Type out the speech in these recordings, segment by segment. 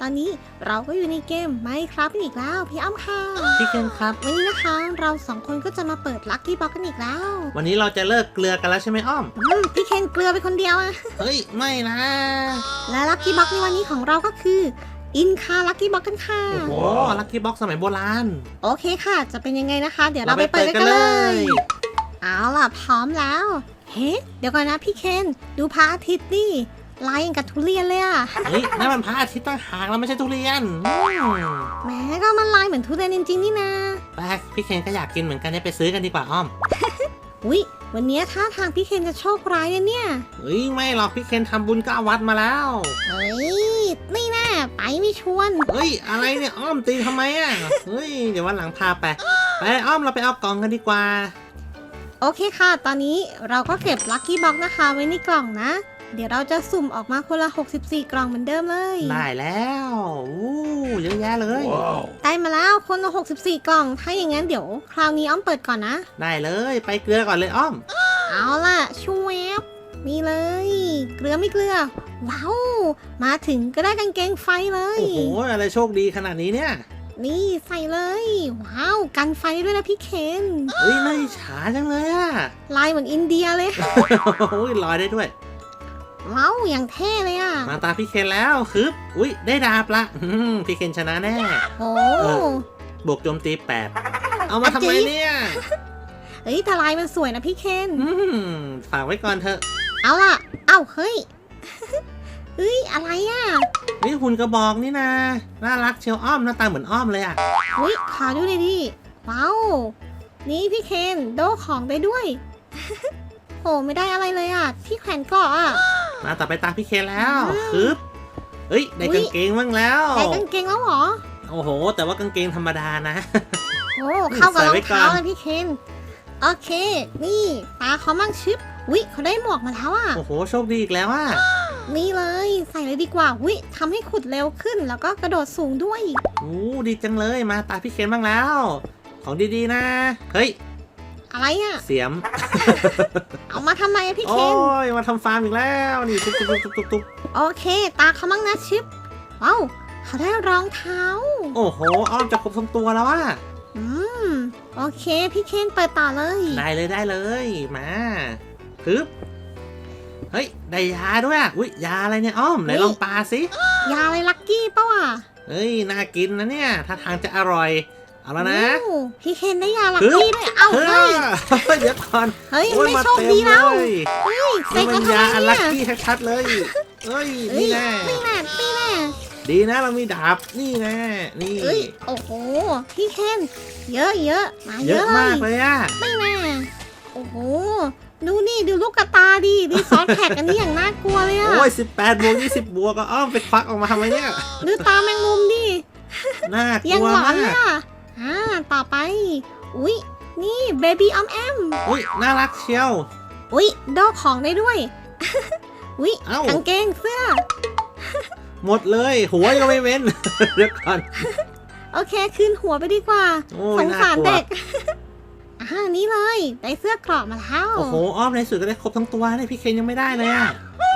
ตอนนี้เราก็อยู่ในเกมไมครับอีกแล้วพี่อ้ำค่ะพี่เคนครับ วันนี้นะคะ เราสองคนก็จะมาเปิดลัคกี้บ็อกกันอีกแล้ว วันนี้เราจะเลิกเกลือกันแล้วใช่ไหมอ้อมอืมพี่เคนเกลือไปคนเดียวอะเฮ้ยไม่นะและลัคกี้บ็อกในวันนี้ของเราก็คือ อินคาลัคกี้บ็อกกันค่ะ โอ้โหลัคกี้บ็อกสมัยโบราณโอเคค่ะ จะเป็นยังไงนะคะ เดี๋ยวเราไปเปิดกันเลย เอาล่ะพร้อมแล้ว เฮ้เดี๋ยวก่อนนะพี่เคน ดูพระอาทิตย์นี่ ลายอย่างกับทุเรียนเลยอะเฮ้ยนั่นมันพระอาทิตย์ตั้งหากแล้วไม่ใช่ทุเรียนอืมแหมก็มันลายเหมือนทุเรียนจริงๆนี่นะไปพี่เคนก็อยากกินเหมือนกันเนี่ยไปซื้อกันดีกว่าอ้อมอุ๊ย วันนี้ท่าทางพี่เคนจะโชคร้ายนะเนี่ย เฮ้ยไม่หรอกพี่เคนทำบุญก็เอาวัดมาแล้ว เฮ้ย นี่แน่ไปไม่ชวน เฮ้ยอะไรเนี่ยอ้อมตีทำไมอะ เฮ้ยเดี๋ยววันหลังพาไป ไปอ้อมเราไปเอากล่องกันดีกว่า โอเคค่ะ ตอนนี้เราก็เก็บลัคกี้บ็อกนะคะไว้ในกล่องนะ เดี๋ยวเราจะสุ่มออกมาคนละ 64 กล่องเหมือนเดิมเลย ได้แล้วอู้เยอะแยะเลย ได้มาแล้วคนละ 64 กล่อง ถ้าอย่างนั้นเดี๋ยว คราวนี้อ้อมเปิดก่อนนะ ได้เลยไปเกลือก่อนเลยอ้อม เอาล่ะชูแวบนี่เลย เกลือไม่เกลือ ว้าว มาถึงก็ได้กางเกงไฟเลย โอ้โห อะไรโชคดีขนาดนี้เนี่ย นี่ใส่เลย ว้าว กันไฟด้วยนะพี่เคนเฮ้ยน่าอิจฉาจังเลยอะลายเหมือนอินเดียเลย โอ้ยลอยได้ด้วย ว้าวอย่างเท่เลยอะ มาตาพี่เคนแล้วคืบอุ้ยได้ดาบละอืมพี่เคนชนะแน่ โอ้เออ บวกโจมตีแปดเอามาทำไมเนี่ยเฮ้ยแต่ลายมันสวยนะพี่เคน อืมฝากไว้ก่อนเถอะ เอาล่ะ เอ้าเฮ้ย เฮ้ยอะไรอะนี่หุ่นกระบอกนี่นะน่ารักเชียวอ้อมหน้าตาเหมือนอ้อมเลยอะเฮ้ยขอดูหน่อยดิว้าวนี่พี่เคนโดของได้ด้วย โหไม่ได้อะไรเลยอะ ที่แขวนเกาะอะ มาต่อไปตาพี่เคนแล้วอืมคืบเฮ้ยได้อุ๊ยกางเกงบ้างแล้วแต่กางเกงแล้วเหรอ โอ้โห แต่ว่ากางเกงธรรมดานะ โอ้เข้ากับใส่รอไว้งก่อนเท้าเลยพี่เคนโอเค นี่ตาเขามั่งชิปวิเขาได้หมวกมาแล้วอะ โอ้โห โชคดีอีกแล้วอะ นี่เลย ใส่เลยดีกว่า วิทำให้ขุดเร็วขึ้น แล้วก็กระโดดสูงด้วยอู้ดีจังเลย มาตาพี่เคนบ้างแล้ว ของดีๆนะ เฮ้ย อะไรอะ เสียม เอามาทำไมอะพี่เคโอ้นย มาทำฟาร์มอีกแล้ว นี่ตุ๊บตุ๊บตุ๊บตุ๊บตุ๊บโอเค ตาเขามั่งนะชิปว้าวเขาได้รองเท้า โอ้โห อ้อมจะครบทั้งตัวแล้วอะอืม โอเค พี่เคนเปิดต่อเลย ได้เลยได้เลย มาปึ๊บ เฮ้ย ได้ยาด้วยอะอุ้ยยาอะไรเนี่ย อ้อม ไหนลองปาสิ ยาอะไรลักกี้ปะวะเฮ้ย น่ากินนะเนี่ย ถ้าทางจะอร่อย เอาแล้วนะโอ้พี่เคนได้ยาลักกี้ด้วยเอ้าเฮ้เฮ้ยยเดี๋ยวก่อนเฮ้ยโอ้ยไม่มาโชคเต็มดีเลแล้วยเฮ้ยใส่นี่มัเขานทำยาไมอันลัคเนี่ยกี้ชัดๆเลยเฮ้ยเฮ้ยนี่แน่นี่แน่นี่แน่ดีนะเรามีดาบนี่แน่นี่เอ้ยโอ้โหพี่เคนเยอะเยอะมาเยเยอะอะมากเลเลยยอะไม่แน่โอ้โหดูนี่ดูลูกกระตาดิดีซอสแท็กอันนี้อย่างน่ากลัวเลยอะโอ้ยสิบแปดบวกยี่สิบบวกก็อ้อมไปควักออกมาทำไมเนี่ยดูตาแมงมุมดิน่ากยังลัวหลอนมาเลยก อะอ่าต่อไป อุ๊ย นี่เบบี้ออมแอม อุ้ยน่ารักเชียว อุ๊ยดอกของได้ด้วย อุ๊ยเอ้า กางเกงเสื้อ หมดเลย หัวยังไม่เว้น เดี๋ยวก่อน โอเคคืนหัวไปดีกว่า โอ้สยงน่าสารกลัว เด็ก อ่านี่เลยได้เสื้อเกราะมาแล้ว โอ้โห อ้อมในสุดก็ได้ครบทั้งตัวเนี่ยพี่เคนยังไม่ได้เลยอะ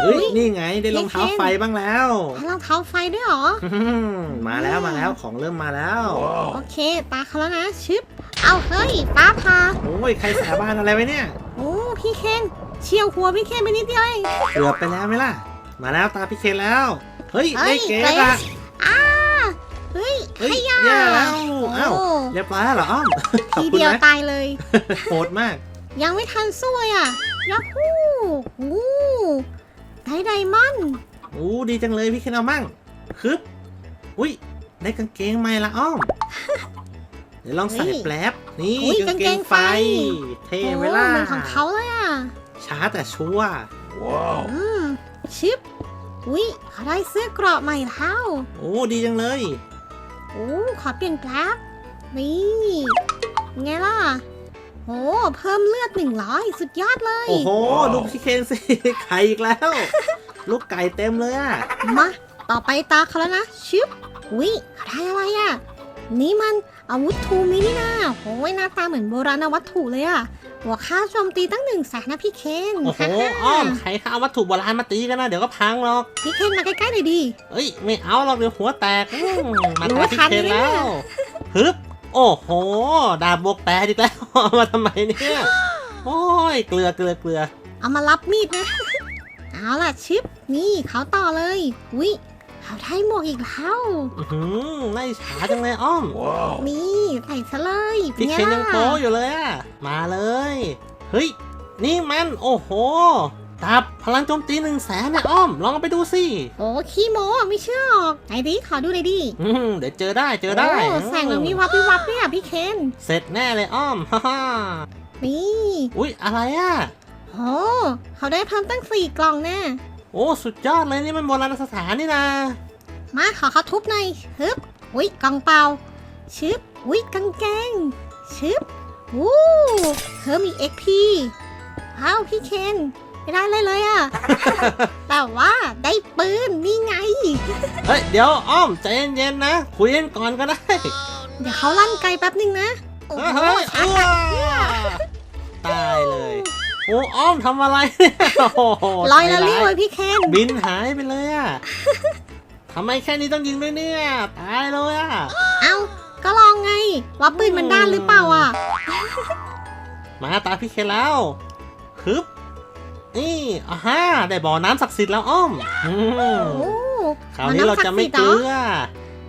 เฮ้ยนี่ไงได้รองเท้าพี่เคนไฟบ้างแล้วแล้วรองเท้าไฟด้วยเหรออืมมาแล้วมาแล้วของเริ่มมาแล้วโอเคตาเขาแล้วนะชึบเอาเฮ้ยป้าพาโอ้ยใครสาบานอะไรไว้เนี่ยโอ้พี่เคนเฉียวหัวพี่เคนไปนิดเดียวเองเกือบไปแล้วไหมล่ะ มาแล้วตาพี่เคนแล้ว เฮ้ยเฮ้ได้ยเก๋เกรละซอ่าเฮ้ยเฮ้ยให้ยาแย่แล้วอ้าวโอ้เรียบร้อยแล้วเหรออ้อมขอบทีคุณเดียวนะตายเลยโหดมาก ยังไม่ทันสู้เลยอะยักฮู้ฮู้ ได้ไดมอนด์โอ้ดีจังเลยพี่เคนเอามั่งคึบอุ้ยได้กางเกงใหม่ละอ้อม เดี๋ยวลองใส่แป๊บนี่อุ๊ยกางเกงไฟเท่โอ้ไหมล่ะเหมือนของเขาเลยอะ ช้าแต่ชัวร์อืม ชิป อุ้ยเขาได้เสื้อเกราะใหม่แล้วโอ้ดีจังเลย โอ้ขอเปลี่ยนแป๊บนี่ไงล่ะ โอ้เพิ่มเลือดหนึ่งร้อยสุดยอดเลย โอ้โหดูพี่เคนสิ ไข่อีกแล้ว ลูกไก่เต็มเลยอะมา ต่อไปตาเขาแล้วนะชิปอุ้ยเขาได้อะไรอะนี่มันอาวุธทูมินี่นาโอ้ยหน้าตาเหมือนโบราณวัตถุเลยอะหัวค่าโจมตีตั้งหนึ่งแสนนะพี่เคนโอ้โหฮ่าๆอ้อมใครเขาเอาวัตถุโบราณมาตีกันนะ เดี๋ยวก็พังหรอก พี่เคนมาใกล้ๆหน่อยดิเอ้ย ไม่เอาหรอกเดี๋ยวหัวแตกอืมมารู้ตาว่าพี่ทันเคนไหมเนี่แล้ยวฮึบ โอ้โห ดาบบวกแปดอีกแล้วเอามาทำไมเนี่ย โอ้ย เกลือเกลือเกลือ เอามารับมีดนะ เอาล่ะชิป นี่เขาต่อเลยวิเขาได้หมวกอีกแล้ว อื้อหือน่าอิจฉาจังเลยอ้อม นี่ใส่ซะเลยพี่ไงเคนยังล่ะโป๊อยู่เลยอะมาเลย เฮ้ย นี่มัน โอ้โห ดาบพลังโจมตีหนึ่งแสนเนี่ยอ้อม ลองเอาไปดูสิโอ้ขี้โมไม่เชื่อหรอกไหนดิขอดูเลยดิอืมเดี๋ยวเจอได้เจอได้โแสงมันวิวับวิวับเนี่ยพี่เคนเสร็จแน่เลยอ้อมฮ่าฮ่านี่อุ๊ยอะไรอะโอ้เขาได้เพิ่มตั้งสี่กล่องแน่โอ้สุดยอดเลยนี่มันโบราณสถานนี่นะมาขอเขาทุบหน่อยฮึบอุ้ยกล่องเปล่าชึบอุ้ยกางเกงชึบวู้เพิ่มอีก XP อ้าวพี่เคน ไม่ได้เลยเลยอะแต่ว่าได้ปืนนี่ไง เฮ้ยเดี๋ยวอ้อมใจเย็นๆนะ คุยกันก่อนก็ได้เดี๋ยวเขาลั่นไกลแป๊บนึงนะโอ้เฮ้ยโหเฮ้ยช้าอ้วจัดตายเลยโอ้อ้อมทำอะไรเนี่ยโอ้โหลอยละใจเรียกร้าเลยพี่เคนบินหายไปเลยอะทำไมแค่นี้ต้องยิงด้วยเนี่ย ตายเลยอะเอ้าก็ลองไงว่าปืนมันด้านหรือเปล่าอะ มาตาพี่เคแล้วฮึบ นี่อ่าฮะได้บ่อน้ำศักดิ์สิทธิ์แล้วอ้อมอืมโอ้คราวนี้เราจะไม่เกลือ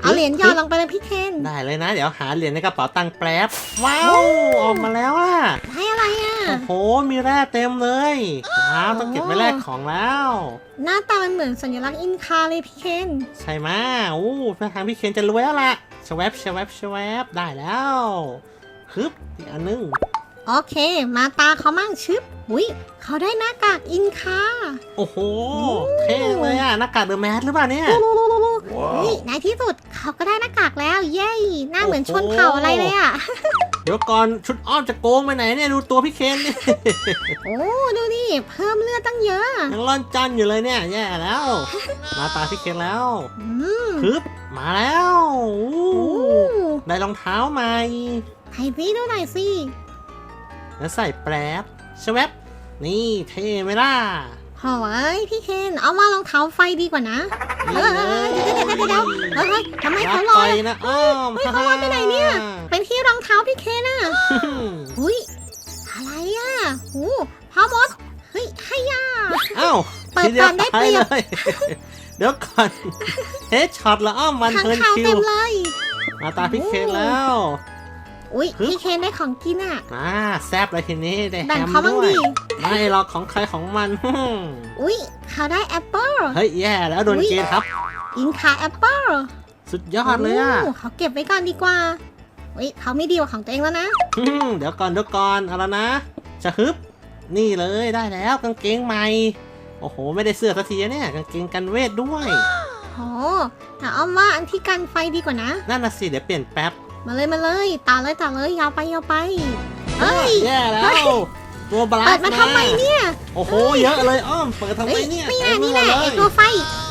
เอาเหรียญหยอดลงไปเลยพี่เคนได้เลยนะ เดี๋ยวหาเหรียญในกระเป๋าตังค์แป๊บว้าวออกมาแล้วอะให้อะไรอะโอ้โหมีแร่เต็มเลยว้าวต้องเก็บไว้แลกของแล้ว หน้าตามันเหมือนสัญลักษณ์อินคาเลยพี่เคนใช่ไหมอู้ท่าทางพี่เคนจะรวยแล้วล่ะชวบชวบชวบได้แล้วฮึบอีกอันนึง โอเค มาตาเขามั่งชึบอุ้ยเขาได้หน้ากากอินคาโอ้โห เท่เลยอะหน้ากากเดอะแมสหรือเปล่าเนี่ย นี่ในที่สุดเขาก็ได้หน้ากากแล้ว เย้หน้าเหมือนชนเผ่าอะไรเลยอะเดี๋ยวก่อนชุดอ้อมจะโกงไปไหนเนี่ย ดูตัวพี่เคนนี่โอ้ดูดิเพิ่มเลือดตั้งเยอะยังร่อนจันอยู่เลยเนี่ย แย่แล้ว มาตาพี่เคนแล้วอืมฮึบมาแล้วอู้โอ้ได้รองเท้าใหม่ให้พี่ดูหน่อยสิ แล้วใส่แป๊บชวบนี่เท่ไหมล่ะโอ้ยพี่เคนเอามารองเท้าไฟดีกว่านะเฮ้ยเดี๋ยวเดี๋ยวเดี๋ยวเดี๋ยวเฮ้ยเฮ้ยทำไมรัเขากลไปอยนะอ้อมเฮ้ยเขาลอยไปไหนเนี่ย เป็นที่รองเท้าพี่เคนอะอุ้ยอะไรอะโอ้พ่อมดเฮ้ยให้ยาอ้าวเปิดทีดียวก่อนได้เปรียบตาเลยเดี๋ยวก่อนเฮดช็อตแล้วอ้อมมันข้างเทิร์นข่าวคิเต็วมเลยมาตาพี่เคนแล้ว อุ้ยฮึบพี่เคนได้ของกินอะอ่าแซบเลยทีนี้ได้แฮแบ่งมเขาบ้างด้วยดิไม่หรอกของใครของมัน อุ้ยเขาได้แอปเปิลเฮ้ยแย่แล้วโดนอุ๊ยเกณฑ์ครับ อินคาแอปเปิลสุดยอดเลยอะโเขาเก็บไว้ก่อนดีกว่าอุ้ยเขาไม่ดีกว่าของตัวเองแล้วนะอืมเดี๋ยวก่อนเดี๋ยวก่อนเอาละนะจะฮึบนี่เลยได้แล้วกางเกงใหม่โอ้โห ไม่ได้เสื้อสักทีนะเนี่ยกางเกงกันเวทด้วยโหแต่อ้อมว่าอันที่กันไฟดีกว่านะ นั่นน่ะสิ เดี๋ยวเปลี่ยนแป๊บ มาเลยมาเลยตาเลยตาเลยยาวไปยาวไปเฮ้ยแย่แล้ว ตัวบลัเปิสดมาทำไมเนี่ย โอ้โหเยอะเลยอ้อมเปิดทำไมเฮ้ยเนี่ยนี่แหละเต็มนี่แหละเลยไอตัวไฟ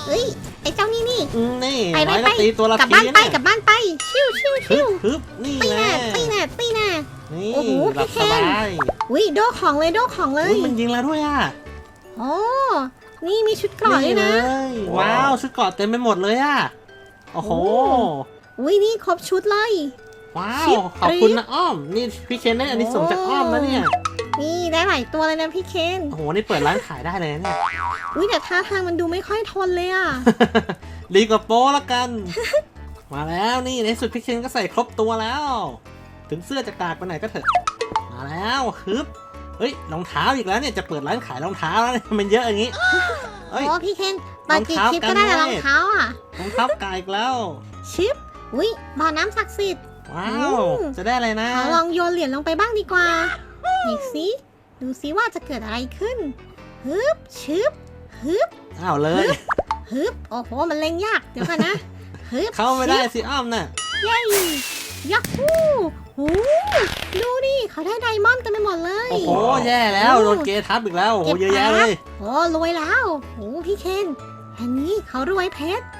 เฮ้ยไอเจ้านี่นี่อืมนี่ไปไปไว้ไปก็ตีตัวละกลับทีบ้านไปเนี่ยกลับบ้านไปชิวชิวฮึชิวบฮึบนี่ตีแหแน่ละตีแน่ตีแน่นี่โอ้โหหลับพี่สเคนบายอุ้ยโดของเลยโดของเลยอุ๊ยมันยิงแล้วด้วยอะโอ้นี่มีชุดเกราะด้วยนะเลยว้าวชุดเกราะเต็มไปหมดเลยอะโอ้โหโอ้อุ้ยนี่ครบชุดเลย ว้าชิวปขอบคุณนะอ้อม นี่พี่เคนได้อันนี้ส่งส์จากอ้อมนะเนี่ย นี่ได้หลายตัวเลยนะพี่เคนโอ้โห นี่เปิดร้านขายได้เลยนะเนี่ย อุ้ยแต่ท่าทางมันดูไม่ค่อยทนเลยอะดีกว่าโป้ละกัน มาแล้วนี่ในสุดพี่เคนก็ใส่ครบตัวแล้ว ถึงเสื้อจะกากไปไหนก็เถอะ มาแล้วฮึบเฮ้ยรองเท้าอีกแล้วเนี่ยจะเปิดร้านขายรองเท้าแล้วเนี่ยมันเยอะอย่างนี้เฮ้ยโอ้พี่เคนเปิดกี่รองเท้าคลิปก็ได้แต่กันรเว้ยองเท้าอะรองเท้ากายอีกแล้ว ชิป อุ้ยบ่อน้ำศักดิ์สิทธิ์ ว้าโอ้วจะได้อะไรนะ ขอลองโยนเหรียญลงไปบ้างดีกว่าอีกสิดูสิว่าจะเกิดอะไรขึ้นฮึบชึบฮึบอ้าวเลย ฮึบโอ้โหมันเล็งยากเดี๋ยวก่อนนะฮึบเข้าไม่ได้ชึบสิอ้อมน่ะ เย้ยักฮู้หูดูดิเขาได้ไดมอนด์เต็มไปหมดเลย โอ้โห แย่แล้ว โดนเกทับอีกแล้ว โอ้โหเยอะแยะเลย โอ้รวยแล้วโอ้พี่เคนอันนี้เขารวยเพชรอื้อหือ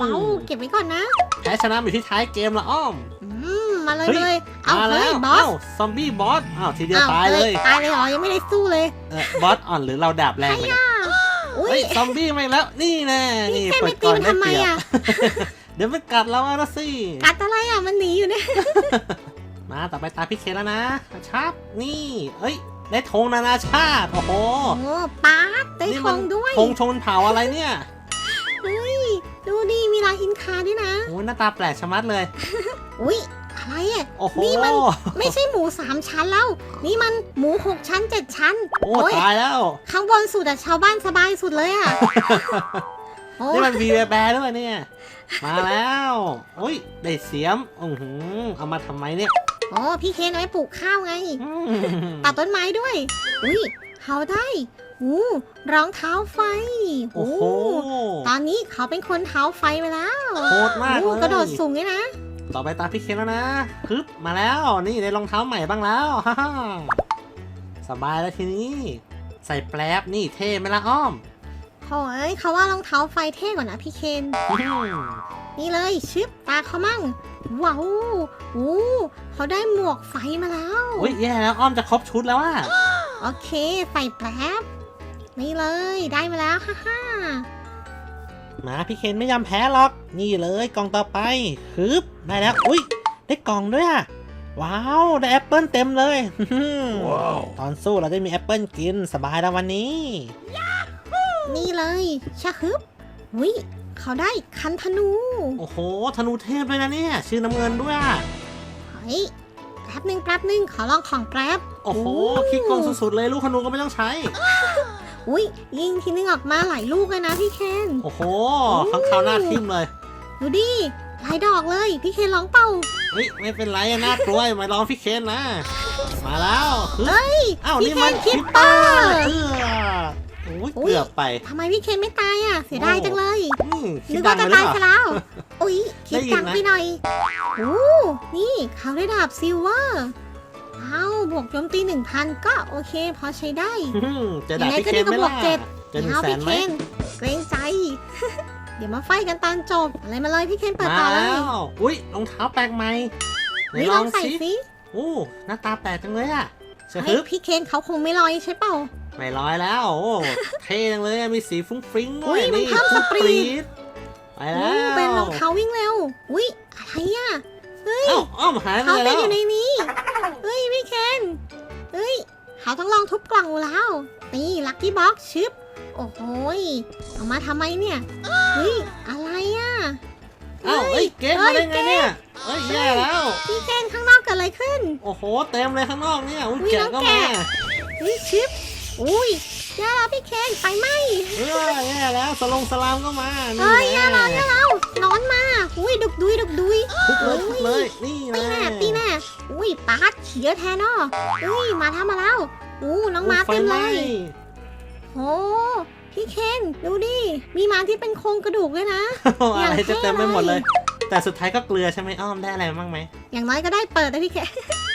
ว้าวเก็บไว้ก่อนนะแพ้ชนะอยู่ที่ท้ายเกมละอ้อม อืมาเลยเฮ้ย มาเลย เอามาเฮ้แล้ยวบอสเอ้าซอมบี้บอสอ้าวทีเดียวอ้วตายเลยตายเลยเหรอยังไม่ได้สู้เลยเออบอสอ่อนหรือเราดาบแรงไปเนี่ยอุ้เฮ้ยยซอมบี้มาอีกแล้วนี่แน่นี่แค่เปิไม่ดตีก่อนมันได้ทำไมเปรียบอะเดี๋ยวมันกัดเราเอาละสิกัดอะไรอะมันหนีอยู่เนี่ยมาต่อไปตาพี่เคนแล้วนะชับนี่เอ้ยได้ธงนานาชาติโอ้โห โอ้ป๊าดได้นี่ทมัองด้วยธงชนเผ่าอะไรเนี่ยเฮ้ยดูดิมีลายอินคาด้วยนะ โอ้ยหน้าตาแปลกชะมัดเลย อุ้ยอะไรอะ โอ้โหนี่มัน ไม่ใช่หมูสามชั้นแล้ว นี่มันหมูหกชั้นเจ็ดชั้นโอ้ตายแล้ว ข้างบนสุดอะชาวบ้านสบายสุดเลยอะโอ้นี่มันวีแบร์ด้วยเนี่ย มาแล้วโอ้ยได้เสียมอือหือเอามาทำไมเนี่ยโอ้พี่เคนเอาไว้ปลูกข้าวไง อืมตัดต้นไม้ด้วย อุ้ยเขาได้ อู้รองเท้าไฟโอ้โหตอนนี้เขาเป็นคนเท้าไฟไปแล้วโหดมากเลอู้ยกระโดดสูงด้วยนะ ต่อไปตาพี่เคนแล้วนะพึบมาแล้วนี่ได้รองเท้าใหม่บ้างแล้วฮ่าฮ่าสบายแล้วทีนี้ ใส่แปลบนี่เท่ไหมล่ะอ้อมโอ้ยเขาว่ารองเท้าไฟเท่กว่านะพี่เคนอืมนี่เลยชึบตาเขามั่งว้าวอู้เขาได้หมวกไฟมาแล้วอุ้ยแย่แล้วอ้อมจะครบชุดแล้วอะโอเค ใส่แป๊บ นี่เลยได้มาแล้วฮ่าฮ่ามาพี่เคนไม่ยอมแพ้หรอก นี่เลยกล่องต่อไปฮึบได้แล้ว อุ้ยได้กล่องด้วยอะว้าวได้แอปเปิลเต็มเลยตอนสู้เราได้มีแอปเปิลกินสบายแล้ววันนี้ นี่เลยชะฮึบวิเขาได้คันธนู โอ้โห ธนูเทพเลยนะเนี่ย ชื่อน้ำเงินด้วยอะเฮ้ยแป๊บหนึ่งแป๊บหนึ่งขอลองของแป๊บโอ้โหโอ้ขี้โกงสุดๆเลยลูกธนูก็ไม่ต้องใช้ อุ้ยยิงทีนึงออกมาหลายลูกเลยนะพี่เคน โอ้โหข้างขาวหน้าทิ่มเลย ดูดิหลายดอกเลย พี่เคนร้องเป่าเฮ้ยไม่เป็นไรอะน่ากลัวมาลองพี่เคนนะ มาแล้วฮึบเฮ้ยอ้าวพี่นี่มันเคนคิปเปอร์เออโอ้ยอุ๊ยเกือบไปทำไมพี่เคนไม่ตายอะ เสียดายจังเลยอืมคิดนึกดัว่างจะไปหรือตายเปซะล่าแล้วอุ๊ยคิดได้ยินจังนะไปหน่อยโอ้นี่เขาได้ดาบซิลเวอร์ อ้าว บวกโจมตีหนึ่งพันก็โอเค พอใช้ได้อืมจะด่าพี่ยังไงก็เคนดีกว่าไหมบวล่ะกเจ็ดจะหนึ่งเอาแสพี่นไหเคมนเกรงใจ เดี๋ยวมาไฟกันตอนจบ อะไรมาเลยพี่เคนเปิดมาต่อเลแล้ยวอุ้ยรองเท้าแปลกใหม่ไหนนี่ลลอองงใส่สิสิโอ้หน้าตาแปลกจังเลยอะจะเฮ้ฮึยบพี่เคนเขาคงไม่ลอยใช่เปล่าไม่ร้อยแล้วโอ้เท่จังเลยอะมีสีฟุ้งฟริ้งด้อุ๊วยยมันนี่เพิ่มสปรีดดไปโอ้แล้วเป็นรองเท้าวิ่งเร็วอุ้ยอะไรอะเฮ้ยเอ้าอ้อมหายไปเขาไหนติแล้ดวอยู่ในนี้ เฮ้ยพี่เคนเฮ้ยเขาต้องลองทุบกล่องแล้ว นี่ลัคกี้บ็อกชึบ โอ้โหยเอามาทำไมเนี่ย เฮ้ย อะไรอะ เอ้าเอ้ยเกมมาได้ไงเนี่ยเอ้ยแย่แล้ว พี่เคนข้างนอกเกิดอะไรขึ้น โอ้โห เต็มเลยข้างนอกเนี่ยอุ้ยอุ๊ยแกะน้องก็แกะมาเฮ้ยชึบอุ้ยแย่แล้วพี่เคนไฟไหม้เออแย่แล้วสลงสลามก็มานี่เฮ้ยแแย่แล้วแย่แล้วนอนมาอุ้ยดุกดุยดุกดุย ทุบเลยทุบเลยนี่ตีแน่แน่ตีแน่อุ้ยปาดเยอะแทนอะอุ้ยมาทำมาแล้วอู้น้องมาเต็มเลยโอ้พี่เคนดูดิมีม้าที่เป็นโครงกระดูกด้วยนะโอ้โหอะไรจะเต็มไปหมดเลยอย่างเท่เลย แต่สุดท้ายก็เกลือใช่ไหมอ้อมได้อะไรบ้างไหมอย่างน้อยก็ได้เปิดนะพี่เคน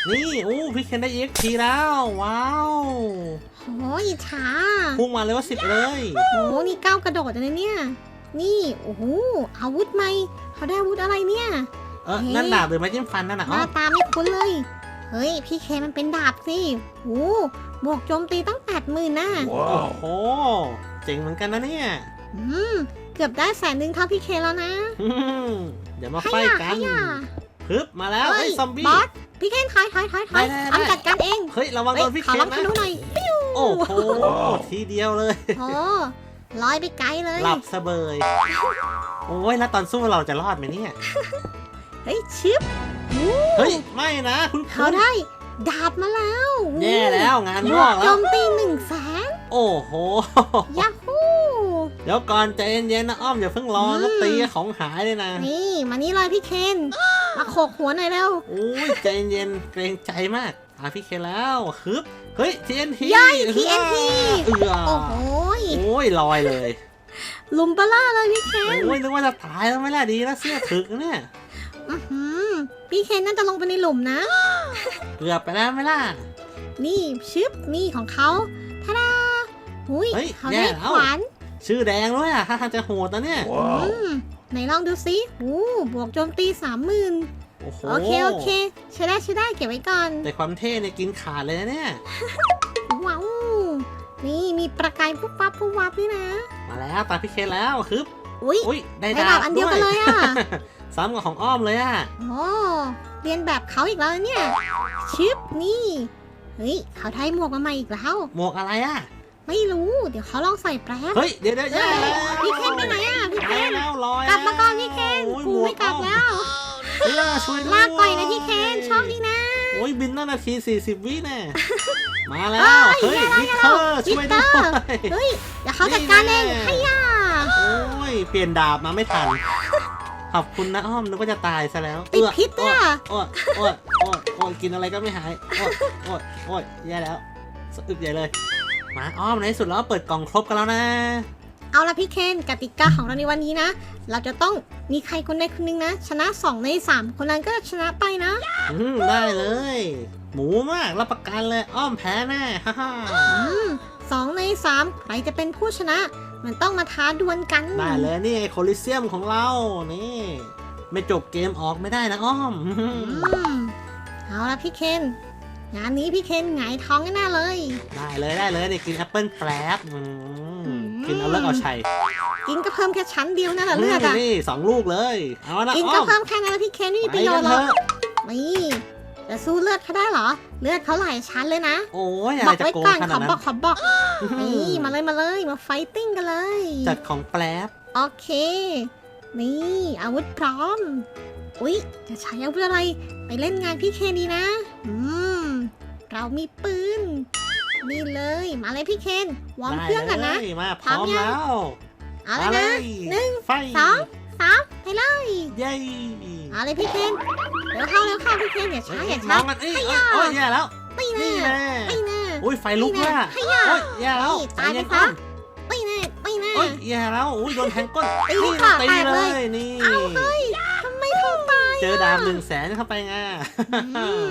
นี่อู้พี่เคนได้ EXP แล้วว้าวโอ้ยอิจฉาพุ่งมาเลยว่าสิบเลยโอ้นี่ก้าวกระโดดเลยเนี่ยนี่โอ้โหอาวุธใหม่เขาได้อาวุธอะไรเนี่ย เออเฮ้ยนั่นดาบหรือไม้จิ้มฟันนั่นน่ะหอ้อน้ามตาไม่คุ้นเลย เฮ้ย พี่เคนมันเป็นดาบสิโอ้บวกโจมตีตั้งแปดหมื่นนะโอ้โห เจ๋งเหมือนกันนะเนี่ยอืม เกือบได้แสนหนึ่งเท่าพี่เคนแล้วนะอืมเดี๋ยวมาให้ไฟอะกัให้นอะฮึบมาแล้วไอ้ยซอมบี้ บอส พี่เคนถอยถอยถอยถอยได้ได้ได้ อ้ำจัดการเองเฮ้ยระวังโดเฮ้ยนพี่ขอเคนลองทะนะลุหน่อยโอ้โหทีเดียวเลย โอ้ลอยไปไกลเลย หลับสะเบยโอ้ยแล้วตอนสู้เราจะรอดไหมเนี่ย เฮ้ยชิปอู้เฮ้ย ไม่นะคุณคุเขาณได้ดาบมาแล้วแย่แล้วงานบงวอกกโจแล้ว มตีหนึ่งแสนโอ้โห ยาฮูเดี๋ยวก่อนใจเย็นๆนะอ้อมอย่าเพิ่งรออืมนะตีของหายเลยนะ นี่มานี่เลยพี่เคน มาโขกหัวหน่อยเร็ว โอ้ยใจเย็นๆเกรงใจมากอาพี่เคนแล้วฮึบเฮ้ย TNT ย่อย TNT เอือโอ้โหยโอ้ยลอยเลยลุมปะล่าเลยพี่เคน โอ้ยนึกว่าจะตายแล้วไม่ล่ะดีนะเสื้อถึกนะเนี่ย อื้อหือพี่เคนน่าจะลงไปในหลุมนะ เกือบไปแล้วไม่ล่ะ นี่ชึบนี่ของเขาทาดาหุยเฮ้ยเขาแย่ได้แล้ว ขวานชื่อแดงด้วยอะถ้าทางจะโหดนะเนี่ย อืมไหนลองดูสิอู้บวกโจมตีสามหมื่นโอ้โหโอเคโอเคใช้ได้ใช้ได้เก็บไว้ก่อน แต่ความเท่เนี่ยกินขาดเลยนะเนี่ย ว้าว นี่มีประกายปุ๊บปั๊บปุ๊บวับด้วยนะ มาแล้วตาพี่เคนแล้วคึบอุ้ยอุ้ยได้ได้ดาดาบบอันเดียวกันเลยอะ ซ้ำกับของอ้อมเลยอะโอ้เรียนแบบเขาอีกแล้วเนี่ยชึบนี่ เฮ้ย เขาไทยหมวกมาใหม่อีกแล้ว หมวกอะไรอะไม่รู้ เดี๋ยวเขาลองใส่แป๊บเฮ้ย เดี๋ยวเดี๋ยวเฮ้แย่ยแล้วพี่เคนไปไหนอะพี่เคนแล้วลอยกลับมาก่อนพี่เคนโอ้ยกูหวไม่กลับแล้วเฮ้ยช่วยด้วยลากไปนะพี่เคนชอบดีนะ โอ้ยบินตั้งนาทีสี่สิบวิแน่มาแล้ว เฮ้เฮ้ยยได้วิกแล้วเตอร์ช่วยด้วยเฮ้ยเดี๋ยวเขาจัดการเองนี่แน่ให้ย่าโอ้ย เปลี่ยนดาบมาไม่ทัน ขอบคุณนะอ้อมนึกว่าจะตายซะแล้วติดพิษเอื้อะโอ้ยโอ้ยโอ้ยโอ้ยกินอะไรก็ไม่หายโอ้ยโอ้ยโอ้ยแย่แล้วสะอึกใหญ่เลยมาอ้อมในที่สุดแล้วเปิดกล่องครบกันแล้วนะ เอาละพี่เคนกติกาของเราในวันนี้นะ เราจะต้องมีใครคนใดคนหนึ่งนะ ชนะ2ใน3คนนั้นก็ชนะไปนะ อืมได้เลย หมูมากรับประกันเลยอ้อมแพ้แน่ฮ่าฮ่าอืมสองใน3ใครจะเป็นผู้ชนะ มันต้องมาท้าดวลกัน ได้เลยนี่ไงโคลิเซียมของเรา นี่ ไม่จบเกมออกไม่ได้นะอ้อม อืมเอาละพี่เคน งานนี้พี่เคนหงายท้องแน่ๆเลย ได้เลยได้เลยเด็กกินแอปเปิลแกรบอืมอืมกินเอาเลิกเอาชัยกินก็เพิ่มแค่ชั้นเดียวนั่นแหละเลือดอะ นี่สองลูกเลย เอาละกินอ้ก็อมเพิ่มแค่นั้นแล้วพี่เคนไม่มีไปประโยชกันน์หรเถอกอะ นี่ จะสู้เลือดเขาได้เหรอ เลือดเขาหลายชั้นเลยนะ โอ้ยอะบไรอกจะไว้โกงก่อนขขนาอดนั้บอกนขอบอกนี่มาเลยมาเลยมาไฟติ้งกันเลย จัดของแปลบโอเค นี่อาวุธพร้อม อุ๊ย จะใช้อาวุธอะไร ไปเล่นงานพี่เคนดีนะ อืม เรามีปืน นี่เลย มาเลยพี่เคน วอร์มเครื่องกันนะได้เลยมาพพร้ร้ออมมยังแล้ว เอาเลยนะหนึ่งไฟสอง สามไปเลยเย้เอาเลยพี่เคนเดี๋ยวเข้าเร็วเข้าพี่เคนอย่าช้าอย่าน้ช้าองกันเอ้ยเอ้ยโอ้ยแย่แล้วไม่นี่แน่แน่ไม่แน่อุ้ยไฟลุกนี่ว่ะแน่ให้ยาโอ้ยแย่แล้วนี่ตายไปใจเนซะอ้อมไม่แน่ไม่แน่โอ้ยแย่แล้วอุ้ยโดนแทงก้นตีนี่ค่ะตีแตกเลเลยยนี่เอาเฮ้ยทำไมถึงตายเจอดาบหนึ่งแสนเข้าไปไงอืม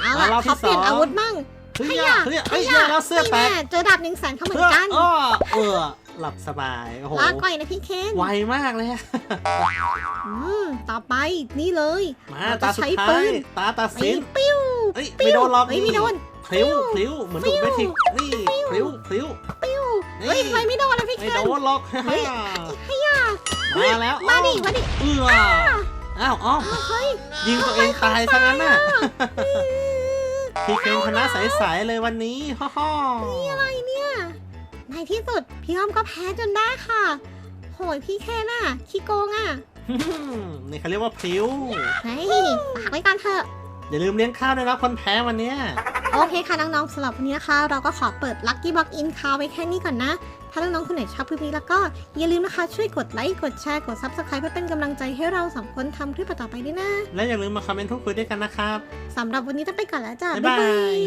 เอามาล่ะรอบที่เขาเปลี่ยนสองอาวุธมั่งเฮ้ยให้แย่ยาเฮ้ยให้เฮ้ยยาแย่แล้วเสื้อแตไม่กแน่เจอดาบหนึ่งแสนเขาเหมือนกันอ้อเออ หลับสบายโอ้โหลาก่อยนะพี่เคนไวมากเลยอะอืมต่อไปนี่เลยมาเราจะตาสุดใช้ท้าปืยนตาตัดไปสินปิ้วเอ้ยปิ้ไม่วโดนหรอกเฮ้ยไม่โดนพลิ้วพลิ้วเหมือนถูกไม่ทิกนี่พลิ้วพลิ้วปิ้วนี่เฮ้ยทำไมไม่โดนนะพี่เคไม่นโดนหรอกเฮ้ยให้ยามาแล้วมาดิอ้อมาดิเอื้ออ้าวอ้อมเฮ้ยยิงตัวเองตายซะงั้นน่ะพี่เคนชนะใสๆเลยวันนี้ฮ่อฮ่อนี่อะไรเนี่ย ในที่สุด พี่อ้อมก็แพ้จนได้ค่ะ โหยพี่เคนอะขี้โกงอะนี่เขาเรียกว่าพลิ้วเฮ้ยฝากไว้ก่อนเถอะ อย่าลืมเลี้ยงข้าวด้วยนะคนแพ้วันเนี้ยโอเคค่ะน้องๆสำหรับวันนี้นะคะ เราก็ขอเปิด Lucky Box In คาไว้แค่นี้ก่อนนะ ถ้าน้องๆคนไหนชอบคลิปนี้แล้วก็อย่าลืมนะคะช่วยกดไลค์กดแชร์กด Subscribe เพื่อเป็นกำลังใจให้เราสองคนทำคลิปต่อไปด้วยนะ และอย่าลืมมาคอมเมนต์พูดคุยด้วยกันนะครับสำหรับวันนี้ต้องไปก่อนแล้วจ้ะบ๊ายบายบ๊ายบาย